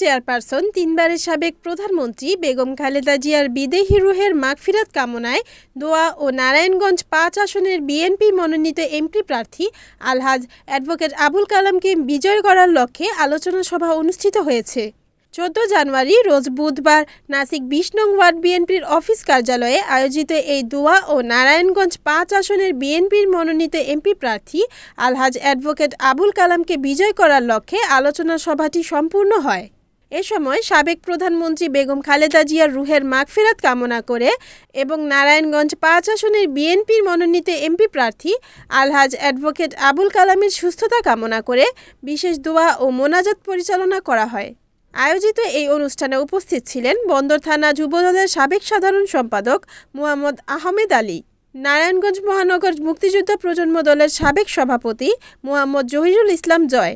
Chairperson, তিনবারের সাবেক প্রধানমন্ত্রী বেগম খালেদা জিয়ার বিদেহী রুহের মাগফিরাত কামনায় দোয়া ও নারায়ণগঞ্জ পাঁচ আসনের বিএনপি মনোনীত এমপি প্রার্থী আলহাজ অ্যাডভোকেট আবুল কালামকে বিজয় করার লক্ষ্যে আলোচনা সভা অনুষ্ঠিত হয়েছে। চোদ্দ জানুয়ারি রোজ বুধবার নাসিক বিশ নং ওয়ার্ড বিএনপির অফিস কার্যালয়ে আয়োজিত এই দোয়া ও নারায়ণগঞ্জ পাঁচ আসনের বিএনপির মনোনীত এমপি প্রার্থী আলহাজ অ্যাডভোকেট আবুল কালামকে বিজয় করার লক্ষ্যে আলোচনা সভাটি সম্পূর্ণ হয়। এ সময় সাবেক প্রধানমন্ত্রী বেগম খালেদা জিয়ার রুহের মাগফেরাত কামনা করে এবং নারায়ণগঞ্জ পাঁচ আসনের বিএনপির মনোনীত এমপি প্রার্থী আলহাজ অ্যাডভোকেট আবুল কালামের সুস্থতা কামনা করে বিশেষ দোয়া ও মোনাজাত পরিচালনা করা হয়। আয়োজিত এই অনুষ্ঠানে উপস্থিত ছিলেন বন্দর থানা যুবদলের সাবেক সাধারণ সম্পাদক মুহাম্মদ আহমেদ আলী, নারায়ণগঞ্জ মহানগর মুক্তিযোদ্ধা প্রজন্ম দলের সাবেক সভাপতি মুহাম্মদ জহিরুল ইসলাম জয়,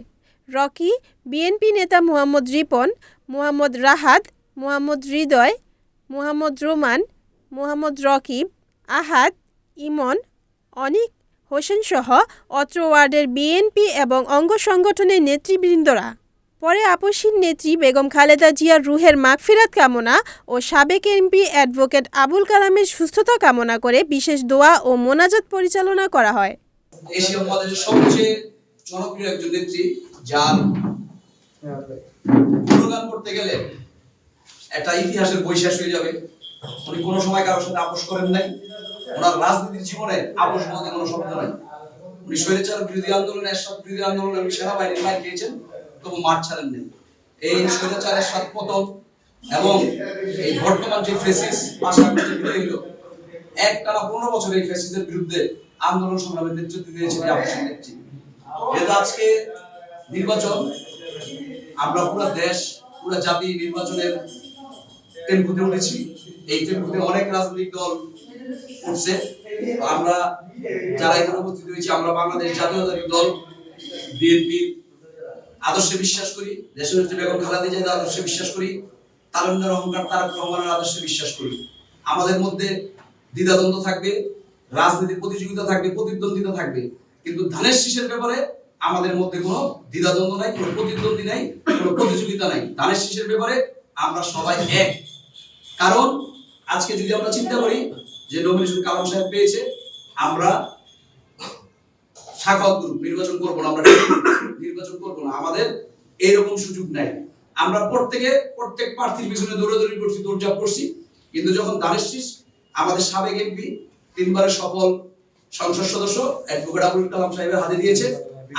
রকি, বিএনপি নেতা মোহাম্মদ রিপন, মোহাম্মদ রাহাত, মোহাম্মদ হৃদয়, মুহাম্মদ রোমান, মোহাম্মদ রকিব, আহাদ, ইমন, অনিক হোসেনসহ অত্র ওয়ার্ডের বিএনপি এবং অঙ্গ সংগঠনের নেতৃবৃন্দরা। পরে আপসীর নেত্রী বেগম খালেদা জিয়ার রুহের মাগফিরাত কামনা ও সাবেক এমপি অ্যাডভোকেট আবুল কালামের সুস্থতা কামনা করে বিশেষ দোয়া ও মোনাজাত পরিচালনা করা হয়। এশিয়া মহাদেশের সবচেয়ে জনপ্রিয় একজন নেত্রী, যার গুণগান করতে গেলে একটা ইতিহাসের বই শেষ হয়ে যাবে। উনি কোনো সময় কারোর সাথে আপোষ করেন নাই। ওনার রাজনীতির জীবনে আপোষ বলতে কোনো শব্দ নাই। উনি স্বৈরাচার বিরোধী আন্দোলনে এরশাদ বিরোধী আন্দোলনে উনি সেনাবাহিনীর মার খেয়েছেন। তবু মাঠ ছাড়েন নাই। এই স্বৈরাচারের সাত পতন এবং এই বর্তমান যে ফেসিস হলো এক টানা পনেরো বছর এই ফ্যাসিসের বিরুদ্ধে আন্দোলন সংগ্রামের নেতৃত্ব দিয়েছেন এই নেত্রী যেহেতু আজকে নির্বাচন, আমরা পুরো দেশ, পুরো জাতি নির্বাচনের টেম্পুতে উঠেছি। এই টেম্পুতে অনেক রাজনৈতিক দল উঠছে। আমরা যারা এখানে উপস্থিত হয়েছি, আমরা বাংলাদেশ জাতীয়তাবাদী দল, বিএনপি আদর্শে বিশ্বাস করি দেশের বেগম খালেদা জিয়ার আদর্শে বিশ্বাস করি, তারুণ্যের অহংকার তারক রহমানের আদর্শে বিশ্বাস করি। আমাদের মধ্যে দ্বিধাদ্বন্দ্ব থাকবে রাজনীতির প্রতিযোগিতা থাকবে, প্রতিদ্বন্দ্বিতা থাকবে, কিন্তু ধানের শীষের ব্যাপারে আমাদের মধ্যে কোনো দ্বিধাদ্বন্দ্ব নাই, কোনো প্রতিদ্বন্দ্বী নাই, কোনো প্রতিযোগিতা নাই। ধানের শীষের ব্যাপারে আমরা সবাই এক। কারণ, আজকে যদি আমরা চিন্তা করি যে নমিনেশন কালাম সাহেব পেয়েছে, আমরা শাখা গ্রুপ নির্বাচন করব না, আমরা নির্বাচন করব না। আমাদের এইরকম সুযোগ নাই। আমরা প্রত্যেকে প্রত্যেক প্রার্থীর পিছনে দৌড়াদৌড়ি করছি, দৌড়ঝাঁপ করছি। কিন্তু যখন দানের শীষ, আমাদের সাবেক এমপি, তিনবারের সফল সংসদ সদস্য, অ্যাডভোকেট আবুল কালাম সাহেবের হাতে দিয়েছে,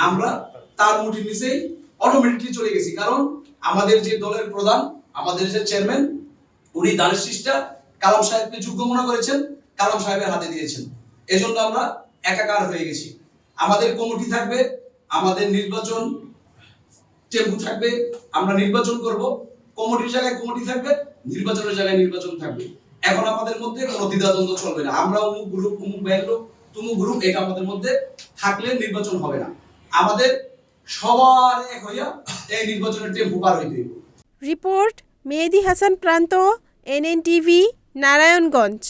আমরা তার মুঠির নিচেই অটোমেটিকলি চলে গেছি। কারণ আমাদের যে দলের প্রধান, আমাদের যে চেয়ারম্যান উনি দানের শীষটা কালাম সাহেবকে যোগ্য মনে করেছেন, কালাম সাহেবের হাতে দিয়েছেন। এজন্য আমরা একাকার হয়ে গেছি। আমাদের কমিটি থাকবে, আমাদের নির্বাচন টেম্পু থাকবে, আমরা নির্বাচন করব, কমিটির জায়গায় কমিটি থাকবে, নির্বাচনের জায়গায় নির্বাচন থাকবে। এখন আমাদের মধ্যে কোনো দ্বিধাদ্বন্দ্ব চলবে না। আমরা অমুক গ্রুপ অমুক ব্যাংক তুমুক গ্রুপ এটা আমাদের মধ্যে থাকলে নির্বাচন হবে না। আমাদের সবার এক হইয়া এই নির্বাচনের টেম্পু পার হইতে রিপোর্ট মেহেদি হাসান প্রান্ত, এনএনটিভি, নারায়ণগঞ্জ।